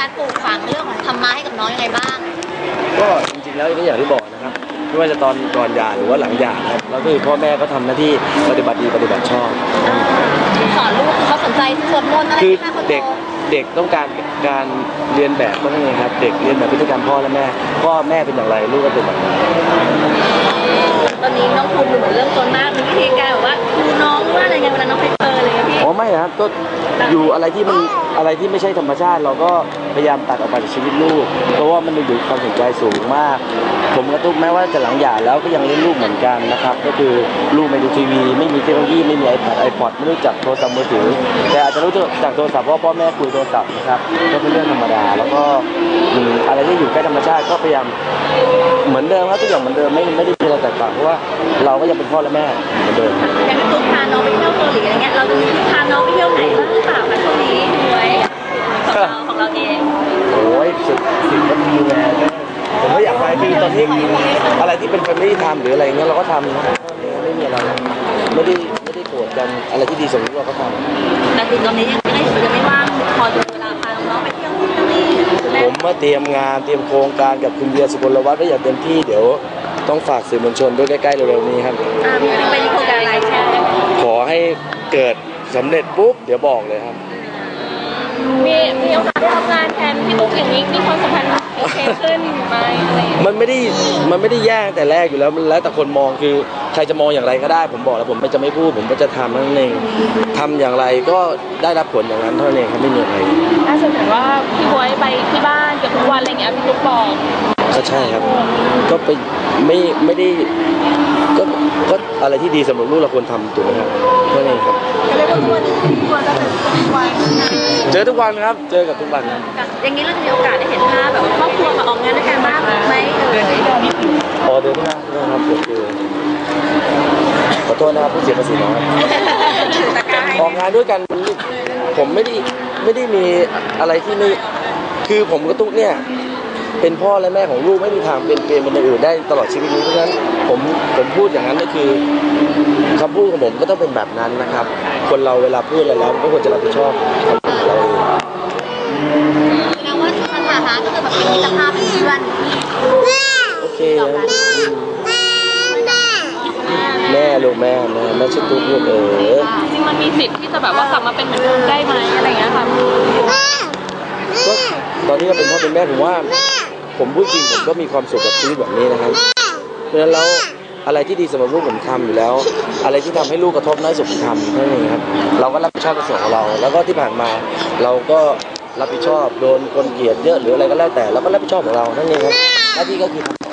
การปลูกฝังเรื่องของธรรมะให้กับน้องยังไงบ้าง ก็จริงๆแล้วก็อย่างที่บอกนะครับไม่ว่าจะตอนก่อนหย่าหรือว่าหลังหย่านะครับแล้วก็คือพ่อแม่ก็ทำหน้าที่ปฏิบัติดีปฏิบัติชอบ สอนลูกคือเขาสนใจสวดมนต์อะไรคือไหมคะคนโตเด็กเด็กต้องการการเรียนแบบก็นั่นเองครับ เด็กเรียนแบบพฤติกรรมพ่อและแม่ พ่อแม่เป็นอย่างไรลูกก็เป็นแบบนั้น ตอนนี้น้องภูมิดูเหมือนเริ่มโนะครับก็อยู่อะไรที่มันอะไรที่ไม่ใช่ธรรมชาติ เราก็พยายามตัดออกไปจากชีวิตลูก เพราะว่ามันอยู่ความสนใจสูงมาก ผมกระตุกแม้ว่าจะหลังหย่าแล้วก็ยังเล่นลูกเหมือนกันนะครับ ก็คือลูกไม่ดูทีวี ไม่มีเทคโนโลยีไม่มีไอแพดไอพอดไม่รู้จักโทรศัพท์มือถือ แต่อาจจะรู้จักโทรศัพท์เพราะพ่อแม่คุยโทรศัพท์นะครับก็เป็นเรื่องธรรมดาแล้วก็ มอะไรที่อยู่ใกล้ธรรมชาติก็พยายามเหมือนเดิมครับทุกอย่างเหมือนเดิมไม่ไม่ได้มีอะไรแตกต่างเพราะว่าเราก็ยังเป็นพ่อและแม่เหมือนเดิม อย่างพี่ตุ๊กพาน้องไปเที่ยวเกาหลีอะไรเงี้ย เราจะมีพาน้องไปเที่ยวไหนบ้างหรือเปล่าคะช่วงนี้ด้วยของเราของเราเองโอ้ยสุดสิบนาทีแม่ผมไม่อยากไปคือตอนนี้อะไรที่เป็นแฟมิลี่ทำหรืออะไรเงี้ยเราก็ทำนะไม่มีอะไรไม่ได้ไม่ได้โกรธกันอะไรที่ดีสมมติเราก็ทำแต่คือตอนนี้ยังไม่ยังไม่ว่างพอจะ คุณแม่ผมมาเตรียมงานเตรียมโครงการกับคุณเบียร์สุกลวัฒน์ไว้อย่างเต็มที่เดี๋ยวต้องฝากสื่อมวลชนด้วยใกล้ๆเร็วๆนี้ครับอ่ามีไปโครงการอะไรแชร์ขอให้เกิดสำเร็จปุ๊บเดี๋ยวบอกเลยครับ มีมีโอกาสได้ทำงานแทนพี่ตุ๊กอย่างนี้มีความสัมพันธ์โอเคขึ้นไหมอะไรอย่างเงี้ยมันไม่ได้มันไม่ได้แย่งแต่แรกอยู่แล้วมันแล้วแต่คนมองคือใครจะมองอย่างไรก็ได้ ผมบอกแล้วผมไม่จะไม่พูดผมก็จะทำนั่นเองทำอย่างไรก็ได้รับผลอย่างนั้นเท่านั้นเองครับไม่มีอะไรล่าสุดเห็นว่าพี่บวยไปที่บ้านเกือบ ทุกวันอะไรเงี้ยพี่ตุ๊กบอกก็ใช่ครับ ก็ไปไม่ไม่ได้ก็ก็อะไรที่ดีสำหรับลูกเราควรทำถูกไหมครับเท่านั้นเองครับเรียกว่าชวนชวนก็เป็นวันเจอทุกวันครับ เจอกับทุกวันครับอย่างนี้เราจะมีโอกาสได้เห็นภาพแบบว่าครอบครัวมาออกงานด้วยกันบ้างไหมเอ่ยพอเดินหน้านะครับก็คือขอโทษนะครับผู้เสียภาษีน้อยถือตะกร้าให้ออกงานด้วยกันมันผมไม่ได้ไม่ได้มีอะไรที่ไม่ คือผมกับตุ๊กเนี่ยเป็นพ่อและแม่ของลูกไม่มีทางเป็นเปลี่ยนเป็นอย่างอื่นได้ตลอดชีวิตนี้เพราะฉะนั้นผมผมพูดอย่างนั้นก็คือคำพูดของผมก็ต้องเป็นแบบนั้นนะครับ คนเราเวลาพูดอะไรแล้วก็ควรจะรับผิดชอบคำพูดของเราเองแสดงว่าสถานะก็คือแบบเป็นมิตรภาพเป็นเพื่อนโอเคนะแม่ลูกแม่แม่แม่ชื่อตุ๊กลูกเออจริงๆมันมีสิทธิ์ที่จะแบบว่ากลับมาเป็นเหมือนเดิมได้ไหมอะไรเงี้ยค่ะก็ ตอนนี้เราเป็นพ่อเป็นแม่ผมว่า ผมพูดจริงผมก็มีความสุขกับชีวิตแบบนี้นะครับเพราะฉะนั้นแล้วอะไรที่ดีสำหรับลูกผมทำอยู่แล้ว อะไรที่ทำให้ลูกกระทบน้อยสุดผมทำนั่นเองครับเราก็รับผิดชอบในส่วนของเรา แล้วก็ที่ผ่านมาเราก็รับผิดชอบโดนคนเกลียดเยอะหรืออะไรก็แล้วแต่เราก็รับผิดชอบของเรานั่นเองครับหน้าที่ก็คือทำ